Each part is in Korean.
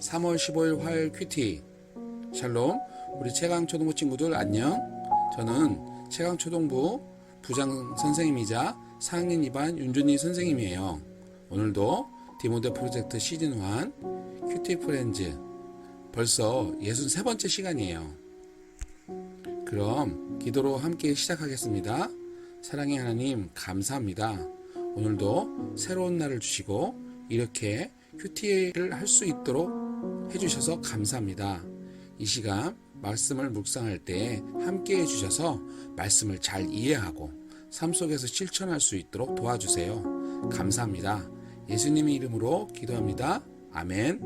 3월 15일 화요일 큐티. 샬롬. 우리 최강 초등부 친구들 안녕. 저는 최강 초등부 부장 선생님이자 4학년 2반 윤준희 선생님이에요. 오늘도 디모데 프로젝트 시즌 1 큐티 프렌즈. 벌써 63번째 시간이에요. 그럼 기도로 함께 시작하겠습니다. 사랑의 하나님 감사합니다. 오늘도 새로운 날을 주시고 이렇게 큐티를 할 수 있도록 해주셔서 감사합니다. 이 시간 말씀을 묵상할 때 함께 해주셔서 말씀을 잘 이해하고 삶 속에서 실천할 수 있도록 도와주세요. 감사합니다. 예수님의 이름으로 기도합니다. 아멘.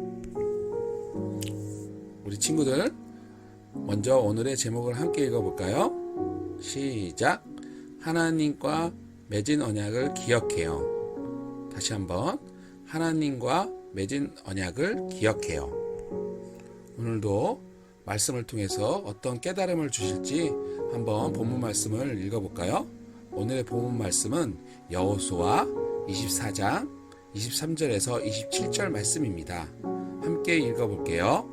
우리 친구들, 먼저 오늘의 제목을 함께 읽어볼까요? 시작. 하나님과 맺은 언약을 기억해요. 다시 한번. 하나님과 맺은 언약을 기억해요. 오늘도 말씀을 통해서 어떤 깨달음을 주실지 한번 본문 말씀을 읽어볼까요? 오늘의 본문 말씀은 여호수아 24장 23절에서 27절 말씀입니다. 함께 읽어볼게요.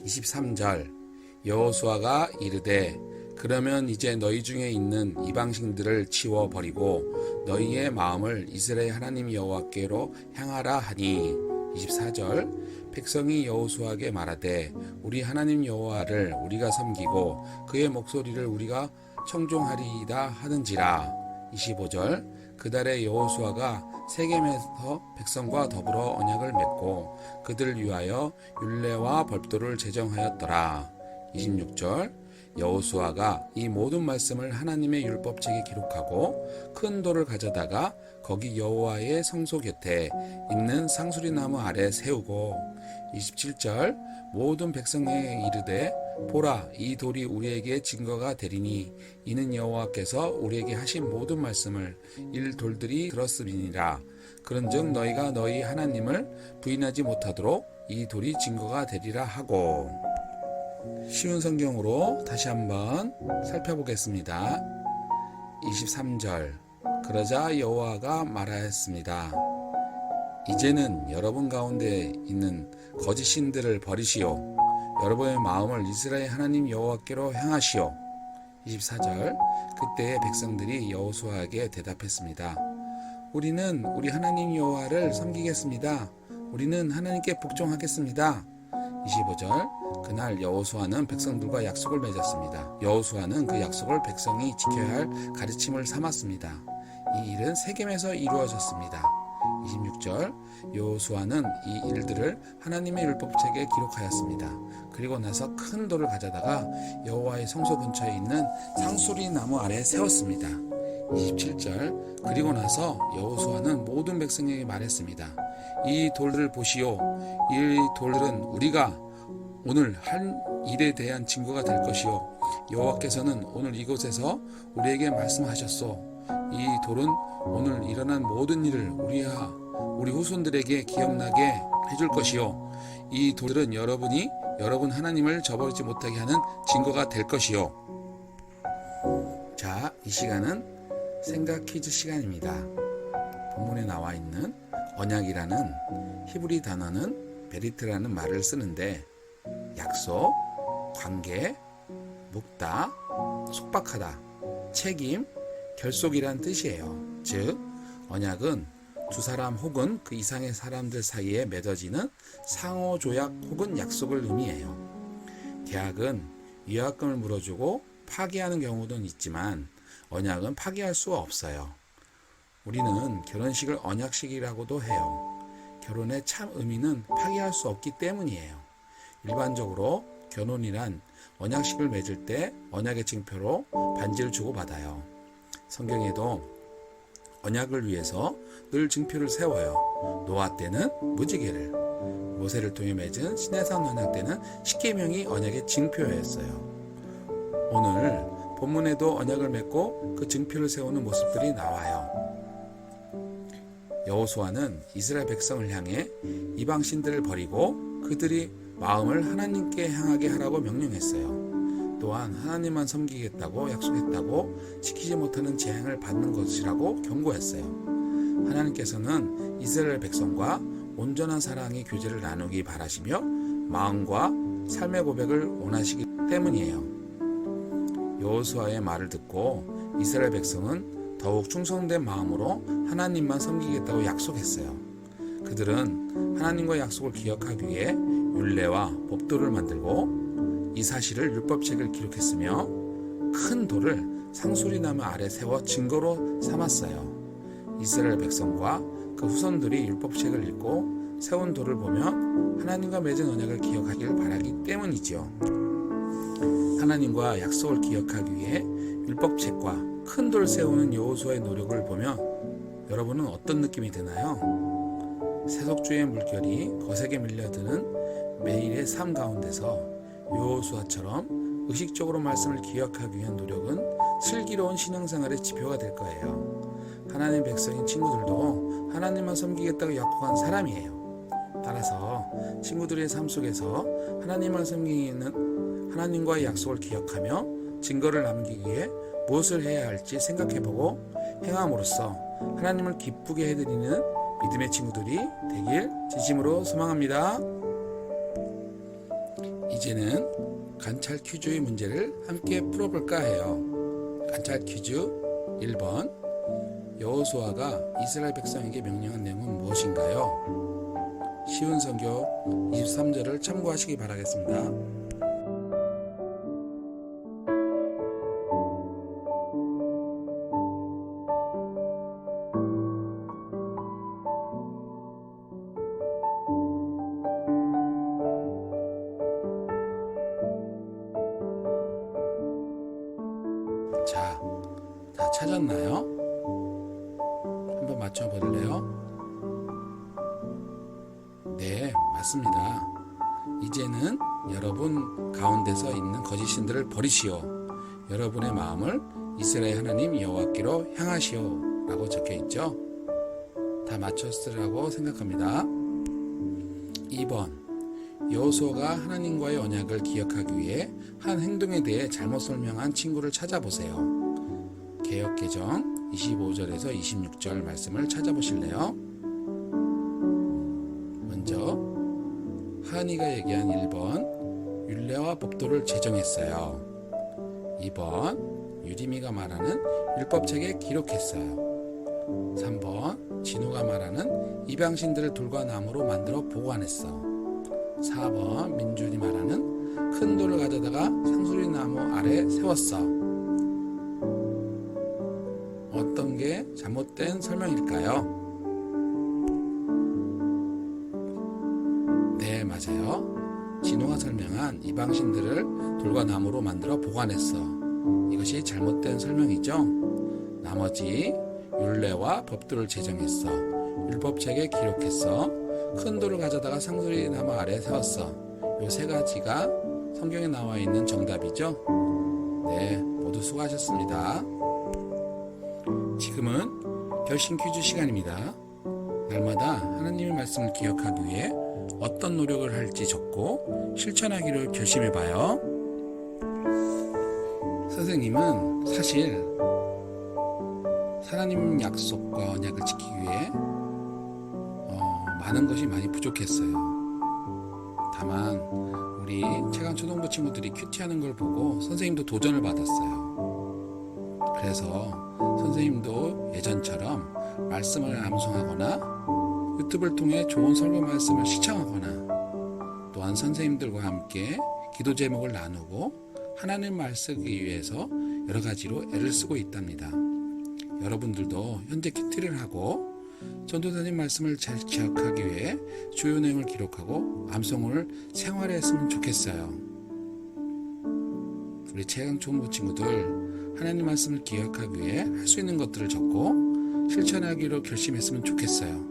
23절 여호수아가 이르되 그러면 이제 너희 중에 있는 이방신들을 치워 버리고 너희의 마음을 이스라엘 하나님 여호와께로 향하라 하니 24절 백성이 여호수아에게 말하되 우리 하나님 여호와를 우리가 섬기고 그의 목소리를 우리가 청종하리이다 하는지라. 25절 그 달에 여호수아가 세겜에서 백성과 더불어 언약을 맺고 그들을 위하여 율례와 법도를 제정하였더라. 26절 여호수아가 이 모든 말씀을 하나님의 율법책에 기록하고 큰 돌을 가져다가 거기 여호와의 성소 곁에 있는 상수리 나무 아래 세우고 27절 모든 백성에게 이르되 보라 이 돌이 우리에게 증거가 되리니 이는 여호와께서 우리에게 하신 모든 말씀을 일 돌들이 들었음이니라 그런즉 너희가 너희 하나님을 부인하지 못하도록 이 돌이 증거가 되리라 하고 쉬운 성경으로 다시 한번 살펴보겠습니다. 23절 그러자 여호와가 말하였습니다. 이제는 여러분 가운데 있는 거짓 신들을 버리시오. 여러분의 마음을 이스라엘 하나님 여호와께로 향하시오. 24절 그때의 백성들이 여호수아에게 대답했습니다. 우리는 우리 하나님 여호와를 섬기겠습니다. 우리는 하나님께 복종하겠습니다. 25절 그날 여호수아는 백성들과 약속을 맺었습니다. 여호수아는 그 약속을 백성이 지켜야 할 가르침을 삼았습니다. 이 일은 세겜에서 이루어졌습니다. 26절 여호수아는 이 일들을 하나님의 율법책에 기록하였습니다. 그리고 나서 큰 돌을 가져다가 여호와의 성소 근처에 있는 상수리 나무 아래 세웠습니다. 27절 그리고 나서 여호수아는 모든 백성에게 말했습니다. 이 돌들을 보시오. 이 돌들은 우리가 오늘 한 일에 대한 증거가 될 것이요. 여호와께서는 오늘 이곳에서 우리에게 말씀하셨소. 이 돌은 오늘 일어난 모든 일을 우리와 우리 후손들에게 기억나게 해줄 것이요. 이 돌들은 여러분이 여러분 하나님을 저버리지 못하게 하는 증거가 될 것이요. 자, 이 시간은 생각 퀴즈 시간입니다. 본문에 나와 있는 언약이라는 히브리 단어는 베리트라는 말을 쓰는데 약속, 관계, 묵다, 속박하다, 책임, 결속이란 뜻이에요. 즉, 언약은 두 사람 혹은 그 이상의 사람들 사이에 맺어지는 상호 조약 혹은 약속을 의미해요. 계약은 위약금을 물어주고 파기하는 경우는 있지만 언약은 파기할 수가 없어요. 우리는 결혼식을 언약식이라고도 해요. 결혼의 참 의미는 파기할 수 없기 때문이에요. 일반적으로 결혼이란 언약식을 맺을 때 언약의 증표로 반지를 주고받아요. 성경에도 언약을 위해서 늘 증표를 세워요. 노아 때는 무지개를, 모세를 통해 맺은 시내산 언약 때는 십계명이 언약의 증표였어요. 오늘 본문에도 언약을 맺고 그 증표를 세우는 모습들이 나와요. 여호수아는 이스라엘 백성을 향해 이방 신들을 버리고 그들이 마음을 하나님께 향하게 하라고 명령했어요. 또한 하나님만 섬기겠다고 약속했다고 지키지 못하는 재앙을 받는 것이라고 경고했어요. 하나님께서는 이스라엘 백성과 온전한 사랑의 교제를 나누기 바라시며 마음과 삶의 고백을 원하시기 때문이에요. 여호수아의 말을 듣고 이스라엘 백성은 더욱 충성된 마음으로 하나님만 섬기겠다고 약속했어요. 그들은 하나님과 약속을 기억하기 위해 율례와 법도를 만들고 이 사실을 율법책을 기록했으며 큰 돌을 상수리나무 아래 세워 증거로 삼았어요. 이스라엘 백성과 그 후손들이 율법책을 읽고 세운 돌을 보면 하나님과 맺은 언약을 기억하길 바라기 때문이지요. 하나님과 약속을 기억하기 위해 율법책과 큰 돌 세우는 여호수아의 노력을 보면 여러분은 어떤 느낌이 드나요? 세속주의 물결이 거세게 밀려드는 매일의 삶 가운데서 여호수아처럼 의식적으로 말씀을 기억하기 위한 노력은 슬기로운 신앙생활의 지표가 될 거예요. 하나님 백성인 친구들도 하나님만 섬기겠다고 약속한 사람이에요. 따라서 친구들의 삶 속에서 하나님을 섬기는 하나님과의 약속을 기억하며 증거를 남기기 위해 무엇을 해야 할지 생각해보고 행함으로써 하나님을 기쁘게 해드리는 믿음의 친구들이 되길 진심으로 소망합니다. 이제는 관찰 퀴즈의 문제를 함께 풀어볼까 해요. 관찰 퀴즈 1번 여호수아가 이스라엘 백성에게 명령한 내용은 무엇인가요? 쉬운 성경 23절을 참고하시기 바라겠습니다. 찾았나요? 한번 맞춰볼래요? 네, 맞습니다. 이제는 여러분 가운데서 있는 거짓 신들을 버리시오. 여러분의 마음을 이스라엘 하나님 여호와께로 향하시오. 라고 적혀 있죠? 다 맞췄으라고 생각합니다. 2번. 여호수아가 하나님과의 언약을 기억하기 위해 한 행동에 대해 잘못 설명한 친구를 찾아보세요. 개혁개정 25절에서 26절 말씀을 찾아보실래요? 먼저 하은이가 얘기한 1번 율례와 법도를 제정했어요. 2번 유리미가 말하는 율법책에 기록했어요. 3번 진우가 말하는 이방신들을 돌과 나무로 만들어 보관했어. 4번 민준이 말하는 큰 돌을 가져다가 상수리 나무 아래 세웠어. 잘못된 설명일까요? 네, 맞아요. 진호가 설명한 이방신들을 돌과 나무로 만들어 보관했어. 이것이 잘못된 설명이죠. 나머지 율례와 법도를 제정했어. 율법책에 기록했어. 큰 돌을 가져다가 상수리 나무 아래 세웠어. 요 세 가지가 성경에 나와 있는 정답이죠. 네, 모두 수고하셨습니다. 지금은 결심 퀴즈 시간입니다. 날마다 하나님의 말씀을 기억하기 위해 어떤 노력을 할지 적고 실천하기를 결심해 봐요. 선생님은 사실 하나님 약속과 언약을 지키기 위해 어, 많은 것이 많이 부족했어요. 다만 우리 최강 초등부 친구들이 큐티하는 걸 보고 선생님도 도전을 받았어요. 그래서 선생님도 예전처럼 말씀을 암송하거나 유튜브를 통해 좋은 설교 말씀을 시청하거나 또한 선생님들과 함께 기도 제목을 나누고 하나님 말 쓰기 위해서 여러 가지로 애를 쓰고 있답니다. 여러분들도 현재 큐티를 하고 전도사님 말씀을 잘 기억하기 위해 주요 내용을 기록하고 암송을 생활에 했으면 좋겠어요. 우리 최강 총부 친구들 하나님 말씀을 기억하기 위해 할수 있는 것들을 적고 실천하기로 결심했으면 좋겠어요.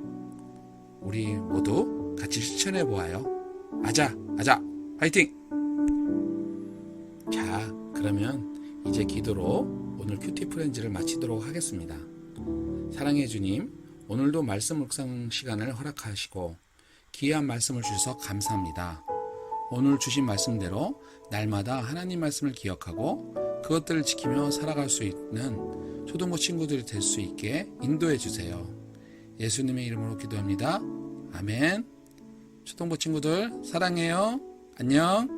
우리 모두 같이 실천해 보아요. 아자, 아자, 화이팅! 자, 그러면 이제 기도로 오늘 큐티 프렌즈를 마치도록 하겠습니다. 사랑해 주님, 오늘도 말씀 묵상 시간을 허락하시고 귀한 말씀을 주셔서 감사합니다. 오늘 주신 말씀대로 날마다 하나님 말씀을 기억하고 그것들을 지키며 살아갈 수 있는 초등부 친구들이 될 수 있게 인도해 주세요. 예수님의 이름으로 기도합니다. 아멘. 초등부 친구들 사랑해요. 안녕.